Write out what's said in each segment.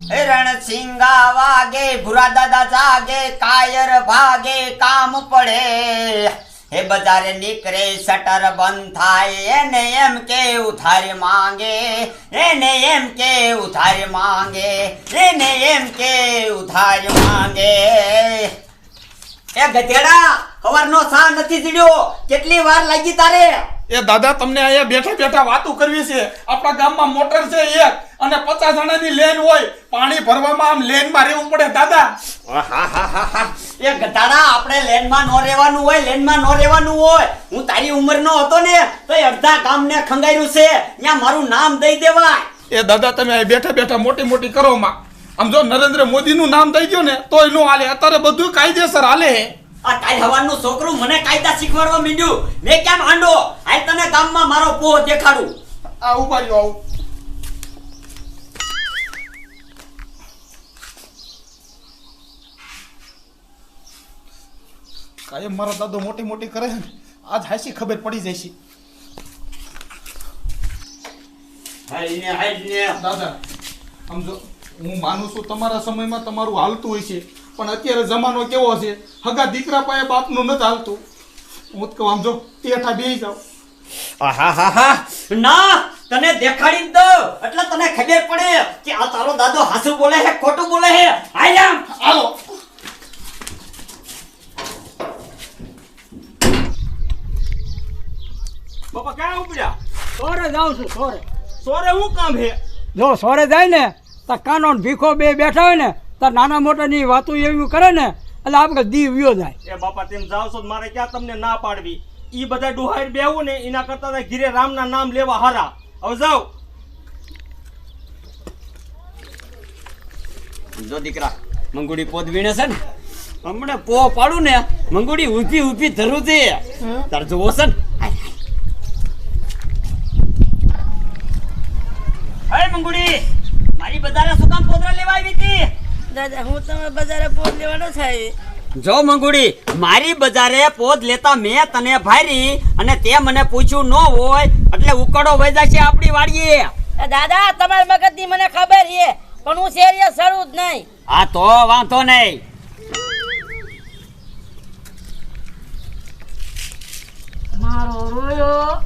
રણ સિંગા વાગે ભૂરા દાદા જાગે કાયર ભાગે કામ પડે હે બજારે નીકળે શટર બંધ થાય એને એમ કે ઉધારી માંગે એને એમ કે ઉધારી માંગે એને એમ કે ઉધારી માંગે એ ગધેડા સવારનો સા નથી ચડ્યો કેટલી વાર લાગી તારે? એ દાદા તમને અહીંયા બેઠા બેઠા વાતો કરવી છે. આપણા ગામમાં મોટર છે એક અને પચાસ જણાની લેન હોય. પાણી ભરવામાં આમ લેનમાં રહેવું પડે દાદા. એ ગધાડા આપણે લેનમાં નો રહેવાનું હોય લેનમાં નો રહેવાનું હોય. હું તારી ઉંમરનો હતો ને તો એ અડધા ગામને ખંગાર્યું છે. ત્યાં મારું નામ દઈ દેવાય. એ દાદા તમે અહીં બેઠા બેઠા મોટી મોટી કરો માં. આમ જો નરેન્દ્ર મોદીનું નામ દઈ ગયો ને તોય નો હાલે. અત્યારે બધું કાયદેસર હાલે. આ કાલ હવાનું છોકરું મને કાયદા શીખવાડવા માંડ્યું. મે કેમ આંડો હાલ તને ગામમાં મારો પોહ દેખાડું. આવું ઊભા આવું. કાયમ મારો દાદો મોટી મોટી કરે છે આજ હાસી ખબર પડી જાય છે. હાલ ને દાદા સમજો હું માનું છું તમારા સમયમાં તમારું હાલતું હોય છે. પણ અત્યારે જમાનો કેવો છે? હગા દીકરા પાસે બાપનું નથી હાલતું. હું તો કહું આમ જો તેઠા બેસી આહાહાહા. ના તને દેખાડી દો એટલે તને ખબર પડે કે આ તારો દાદો હાસુ બોલે છે ખોટું બોલે છે. આઈ આમ. આવો બાપા ક્યાં ઉપડ્યા? સોરે જાઉં છું સોરે. સોરે શું કામ હે જો સોરે જાય ને તો કાનો ભીખો બે બેઠા હોય ને તો નાના મોટાની વાતો એવી કરે ને, એટલે આપણે દીવ્યો જાય. એ બાપા, તેમ જાવ છો મારે ક્યાં તમને ના પાડવી? ઈ બધા ડુહાઈ બેવું ને, એના કરતા ઘીરે રામના નામ લેવા હારા. હવે જાઓ જો દીકરા, મંગુડી પોત વીણે છે ને, હમણાં પો પાડું ને, મંગુડી ઊભી ઊભી ધરું છે. તાર જોવો છે ને. અરે મંગુડી, મારી બજારે શું કામ પોતરા લેવા આવી હતી? દાદા હું તમે બજારે પોત લેવાનો થાય. જો મંગુડી મારી બજારે પોત લેતા મેં તને ભારી અને તે મને પૂછ્યું ન હોય એટલે ઉકડો વઈ છે આપણી વાડીએ. દાદા તમારા મગજની મને ખબર છે પણ હું શેરીએ સરું જ નહીં. આ તો વાંધો નહીં. મારો રોયો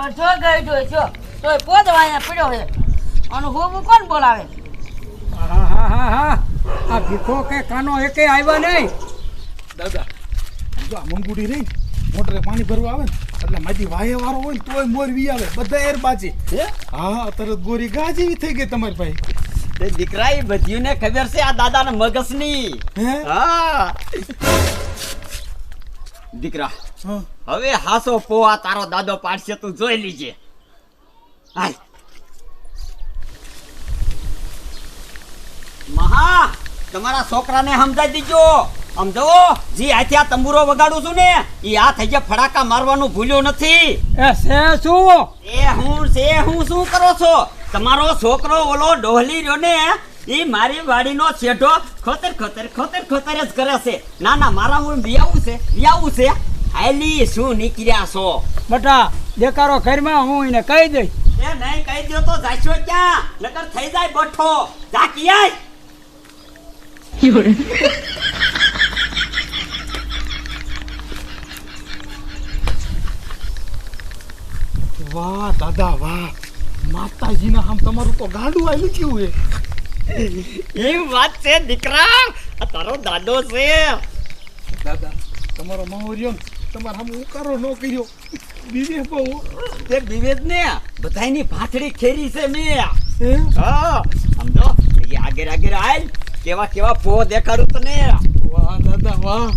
અડધો ગઈડો છો તોય પોત વાયા પડ્યો છે. અને હું કોણ બોલાવે? હા હા હા હા. આ ભીખો કે કાનો એકે આવ્યા નહીં. દાદા જો આ મંગુડી રહી મોટરે પાણી ભરવા આવે ને એટલે માજી વાહે વાળો હોય ને તોય મોર વી આવે બધા એર બાજી. હા? તરત ગોરી ગા જેવી થઈ ગઈ તમારી ભાઈ. તે દીકરા એ બધીને ખબર છે આ દાદાના મગજની? હે? હા. દીકરા હવે હાસો પોવા તારો દાદો પાડશે તું જોઈ લીજે. હાલ મહા તમારા છોકરાને સમજાવી દીજો. સમજો જી આથી આ તંબુરો વગાડું છું ને એ આ થઈ ગયા ફડાકા મારવાનું ભૂલ્યો નથી. એ સે શું? એ હું સે હું શું કરો છો? તમારો છોકરો ઓલો ડોહલી રહ્યો ને એ મારી વાડીનો છેઢો ખોતર ખોતર ખોતર ખોતર જ કરે છે. ના ના મારા હું બિયાવું છે બિયાવું છે. હાલી શું નીકળ્યા છો? બટા દેકારો ઘરમાં હું એને કહી દઈશ. એ નહીં કહી દો તો જાશો ક્યાં? નકર થઈ જાય બઠો. જા કિયાય. વાહ દાદા વાહ. માતાજીના આમ તમારું તો ગાંડું આવેલું કેવું હે. એમ વાત છે દીકરા. આ તારો દાદો છે. દાદા તમારો માહોર્યો ને તમારા આમ ઉકારો ન કર્યો. બીજે બહુ. તે વિવેક ને બધાની ભાથડી ખેરી છે મેં. હે? હા સમજો. એ આગળ આગળ આય કેવા કેવા પો દેખાડું તને? વાહ દાદા વાહ.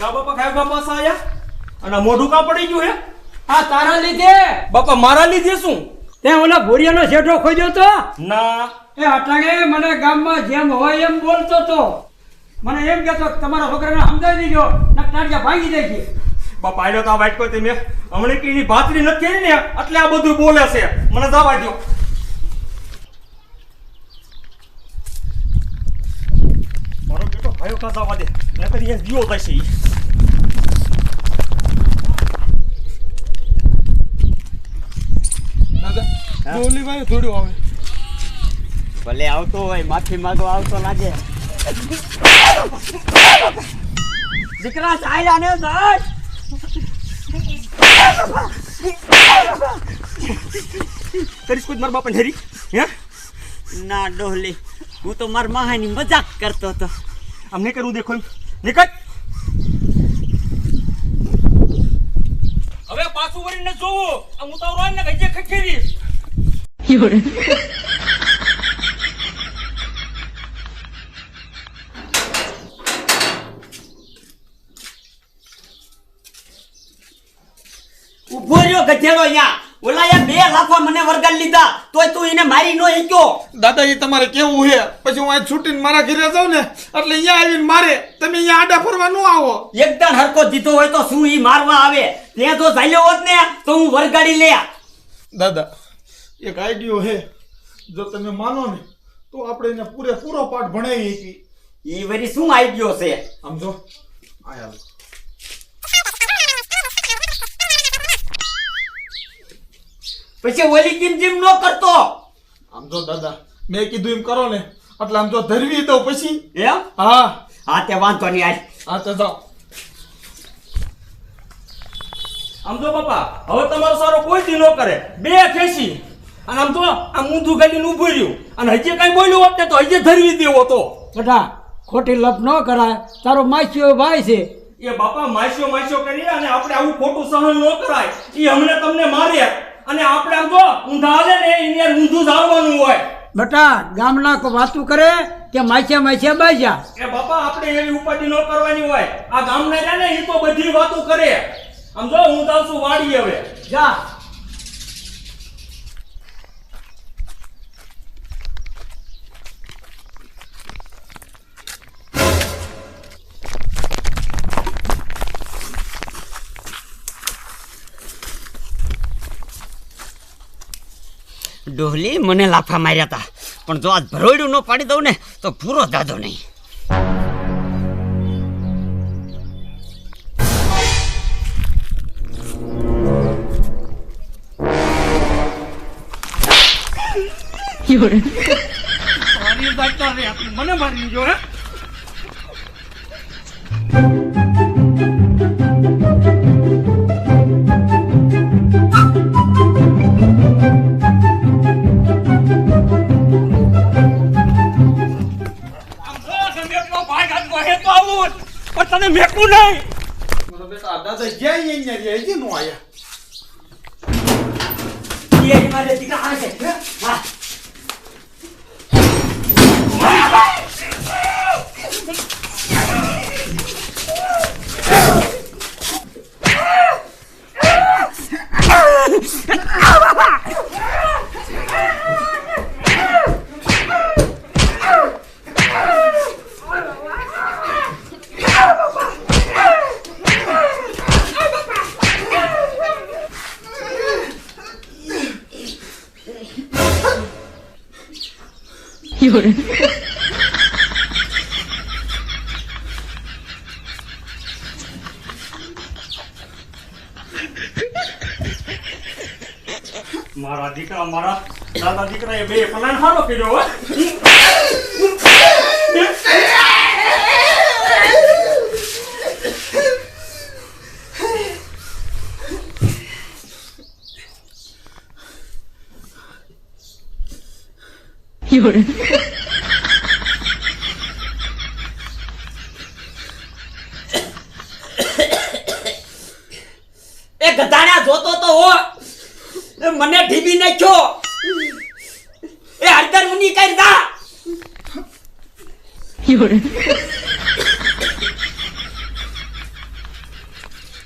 બાપા ખાય બાપા સાયા અને મોઢું કા પડી ગયું હે? આ તારા લીધે. બાપા મારા લીધે શું? તે ઓલા ભૂરિયાનો શેઠો ખોજ્યો તો? ના. એ અટાગે મને ગામમાં જેમ હોય એમ બોલતો તો. મને એમ કહેતો કે તમારા છોકરાને સમજાવી દીધો નકટાડિયા ભાંગી દેજે. છે બાપા તો આ વાટકો તમે હમણાં કે એની ભાતરી નથી ને એટલે આ બધું બોલે છે. મને જવા દો મારો બેટો ભાઈઓ કા જવા દે? નકર અહીંયા જીવો થશે ઈ. ડોલી ભાઈ થોડું આવે ભલે આવતો હોય માફી માંગો આવતો લાગે. દીકરા સાયલા ને દસ કરીશ કોઈ મારા બાપા હેરી? હે? ના ડોહલી હું તો માર માહાની મજાક કરતો હતો. આમ નહીં કરવું દેખો. નીકળ. હવે પાછું વળીને જોવું. આ હું તો રોજ ને ગજે ખખેરીશ રહ્યો ગધેડો અહીંયા ઓલા બે લાફા મને વરગાડ લીધા. તોય તું એને મારી નો ઈક્યો દાદાજી તમારે કેવું છે? પછી હું અહીં છૂટીને મારા ઘરે જાઉં ને એટલે અહીંયા આવીને મારે. તમે અહીંયા આડા ફરવા ન આવો. એકદમ હરકો દીધો હોય તો શું ઈ મારવા આવે? ત્યાં તો ચાલ્યો હોત ને તો હું વરગાડી લે. દાદા એક આઈડિયો છે. જો તમે માનો ને તો આપણે એને પૂરેપૂરો પાઠ ભણાવી હતી ઈ વરી શું આઈડિયો છે? સમજો આયા પછી ઓલી કિમ જીમ નો કરતો. આમ જો દાદા મેં કીધું એમ કરો ને એટલે આમ જો ધરવી દઉં પછી. એમ? હા. હા તે વાંધો નહીં આજ હા તો જાઓ. આમ જો બાપા હવે તમારો સારો કોઈ દી ન કરે. બે ખેસી અને આમ તો આમ ઊંધું ગાડીને ઊભું રહ્યું. અને હજી કઈ બોલ્યું હોત ને તો હજી ધરવી દેવો તો. બધા ખોટી લપ ન કરાય. તારો માસીઓ ભાઈ છે. એ બાપા માસ્યો માસ્યો કરી અને આપણે આવું ખોટું સહન ન કરાય. એ અમને તમને મારે. અને આપણે આમ જો ઊંધા હાલે ને એને ઊંધું જ હોય. બેટા ગામના કો વાતું કરે કે માછે માછે બાજા? એ બાપા આપણે એવી ઉપાધિ ન કરવાની હોય. આ ગામના ને એ તો બધી વાતો કરે. આમ જો હું જાઉં છું વાડી હવે. જા. ડોહલી મને લાફા માર્યા હતા પણ જો આજ ભરોડ્યું ન પાડી દઉં ને, તો પૂરો દાદો નહીં. મને મારી જો, હે? તને મેકું નહીં. મારો બેટા દાદા જ્યાં અહીંયા રહ્યા હજી નો આયા. એ મારે દીકરા આવે છે હા. મારા દીકરા મારા દાદા દીકરા એ બે પ્લાન સારો કર્યો હો એ ગધાડા જોતો તો હો. મને ઢીબી નાખ્યો એ હરદર ઉની કરી દા